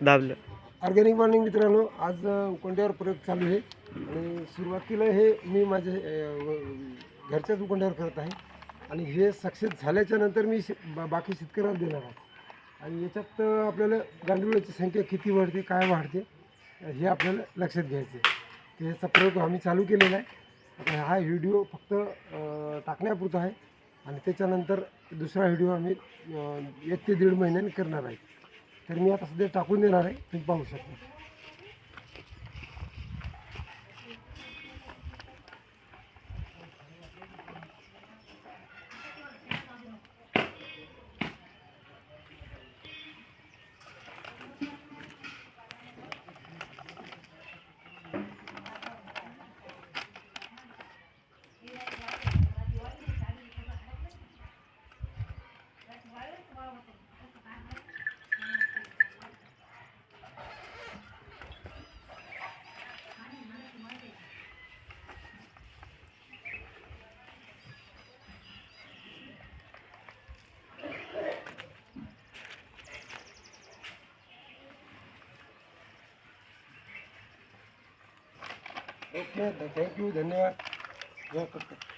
दाबलं. Organic morning मित्रांनो आज अ, उकोंड्यावर प्रयोग चालू आहे. आणि सुरुवातीला हे मी माझ्या अ, घरच्याच उकोंड्यावर करत आहे. आणि हे सक्सेस झाल्याच्यानंतर मी शे- बा- बाकी शेतकऱ्यांना देणार आहे. आणि याच्यात अ, आपल्याला गांडुळाची संख्या किती वाढते काय वाढते हे आपल्याला लक्षात घ्यायचं आहे तर प्रयोग आम्ही चालू केलेला आहे. आता हा व्हिडिओ फक्त अ, टाकण्यापुरता आहे. आणि त्याच्यानंतर दुसरा व्हिडिओ आम्ही अ, एक ते दीड महिन्याने करणार आहे. तर मी आता सध्या टाकून देणार आहे तुम्ही पाहू शकता. ओके थैंक यू धन्यवाद। जय कटक